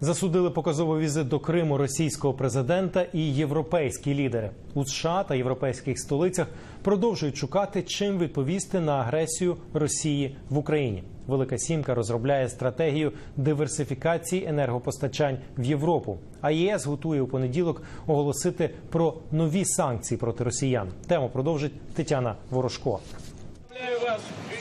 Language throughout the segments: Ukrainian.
Засудили показовий візит до Криму російського президента і європейські лідери у США та європейських столицях продовжують шукати, чим відповісти на агресію Росії в Україні. Велика сімка розробляє стратегію диверсифікації енергопостачань в Європу. А ЄС готує у понеділок оголосити про нові санкції проти росіян. Тему продовжить Тетяна Ворожко.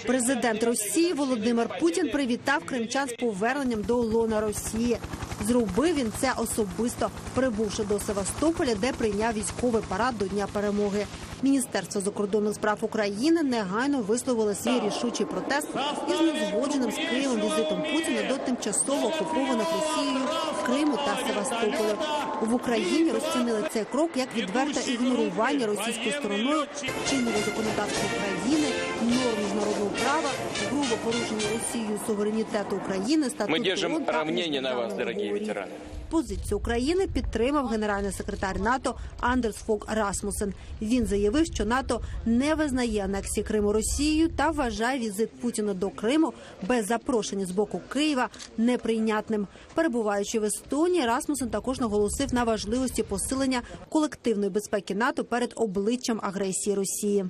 Президент Росії Володимир Путін привітав кримчан з поверненням до лона Росії. Зробив він це особисто, прибувши до Севастополя, де прийняв військовий парад до Дня перемоги. Міністерство закордонних справ України негайно висловило свій рішучий протест із незгодженим з Києвом візитом Путіна до тимчасово окупованих Росією Криму та Севастополя. В Україні розцінили цей крок як відверте ігнорування російською стороною чинного законодавства України, норм міжнародного права, грубо порушення Росією суверенітету України, статуту Мы держим ООН та равнение на вас, міжнародних дорогие Позицію України підтримав генеральний секретар НАТО Андерс Фок Расмусен. Він заявив, що НАТО не визнає анексії Криму Росією та вважає візит Путіна до Криму без запрошення з боку Києва неприйнятним. Перебуваючи в Естонії, Расмусен також наголосив на важливості посилення колективної безпеки НАТО перед обличчям агресії Росії.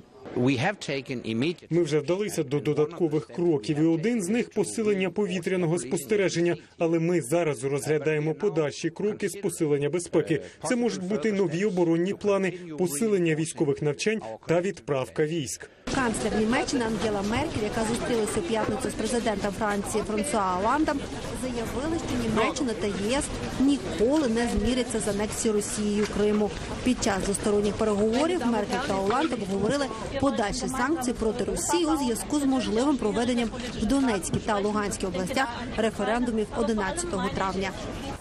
Ми вже вдалися до додаткових кроків, і один з них посилення повітряного спостереження. Але ми зараз розглядаємо подальші кроки з посилення безпеки. Це можуть бути нові оборонні плани, посилення військових навчань та відправка військ. Канцлер Німеччини Ангела Меркель, яка зустрілася у п'ятницю з президентом Франції Франсуа Оландом, заявили, що Німеччина та ЄС ніколи не зміряться з анексією Росією Криму. Під час двосторонніх переговорів Меркель та Оланд обговорили подальші санкції проти Росії у зв'язку з можливим проведенням в Донецькій та Луганській областях референдумів 11 травня.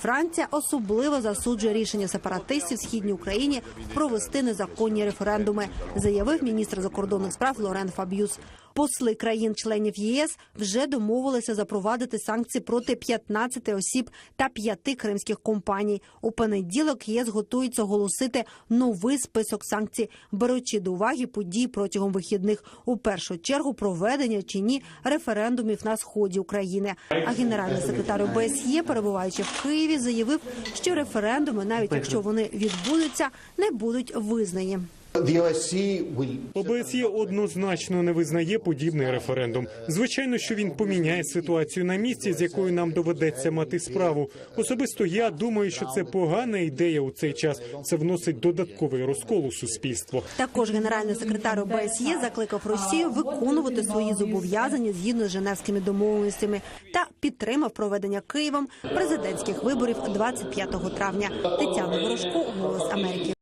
Франція особливо засуджує рішення сепаратистів в східній Україні провести незаконні референдуми, заявив міністр закордонних справ Лорен Фаб'юс. Посли країн-членів ЄС вже домовилися запровадити санкції проти 15 осіб та 5 кримських компаній. У понеділок ЄС готується оголосити новий список санкцій, беручи до уваги події протягом вихідних. У першу чергу проведення чи ні референдумів на сході України. А генеральний секретар ОБСЄ, перебуваючи в Києві, заявив, що референдуми, навіть якщо вони відбудуться, не будуть визнані. ОБСЄ однозначно не визнає подібний референдум. Звичайно, що він поміняє ситуацію на місці, з якою нам доведеться мати справу. Особисто я думаю, що це погана ідея у цей час. Це вносить додатковий розкол у суспільство. Також генеральний секретар ОБСЄ закликав Росію виконувати свої зобов'язання згідно з Женевськими домовленостями та підтримав проведення Києвом президентських виборів 25 травня. Тетяна Ворожко, Голос Америки.